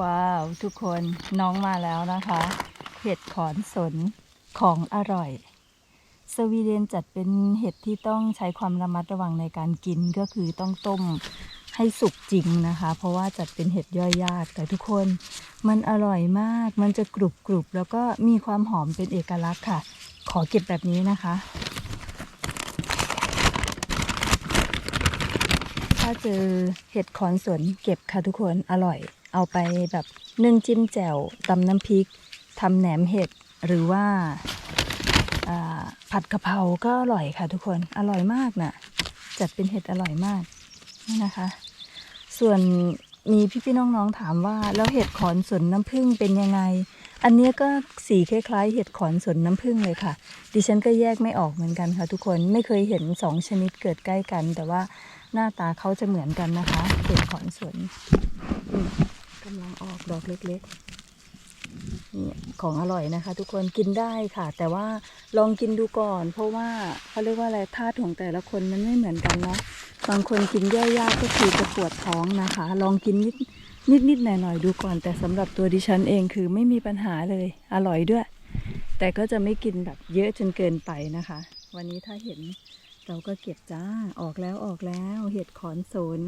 ว้าว ทุกคนน้องมาแล้วนะคะ เห็ดขอนสนของอร่อย สวีเดนจัดเป็นเห็ดที่ต้องใช้ความระมัดระวังในการกินก็คือต้องต้มให้สุกจริงนะคะ เพราะว่าจัดเป็นเห็ดย่อยยาก แต่ทุกคนมันอร่อยมาก มันจะกรุบกรุบแล้วก็มีความหอมเป็นเอกลักษณ์ค่ะ ขอเก็บแบบนี้นะคะ ถ้าเจอเห็ดขอนสนเก็บค่ะทุกคนอร่อย เอาไปแบบนึ่งจิ้มแจ่วตำน้ำพริกทำแหนมเห็ดหรือว่าผัดกะเพราก็อร่อยค่ะทุกคนอร่อยมากน่ะจัดเป็นเห็ดอร่อยมากนี่นะคะ ส่วนมีพี่ๆน้องๆถามว่าแล้วเห็ดขอนสนน้ำผึ้งเป็นยังไง อันนี้ก็สีคล้ายๆ เห็ดขอนสนน้ำผึ้งเลยค่ะ ดิฉันก็แยกไม่ออกเหมือนกันค่ะ ทุกคนไม่เคยเห็นสองชนิดเกิดใกล้กัน แต่ว่าหน้าตาเขาจะเหมือนกันนะคะ เห็ดขอนสน กำลังออกดอกเล็กๆนี่ของอร่อยนะคะ ทุกคนกินได้ค่ะ แต่ว่าลองกินดูก่อน เพราะว่าเขาเรียกว่าอะไรธาตุของแต่ละคนมันไม่เหมือนกันเนาะบางคนกินย่อยยากก็คือจะปวดท้องนะคะ ลองกินนิดนิดนิดหน่อยหน่อยๆดูก่อน แต่สำหรับตัวดิฉันเองคือไม่มีปัญหาเลย อร่อยด้วย แต่ก็จะไม่กินแบบเยอะจนเกินไปนะคะ วันนี้ถ้าเห็นเราก็เก็บจ้าออกแล้วออกแล้วเห็ดขอนสน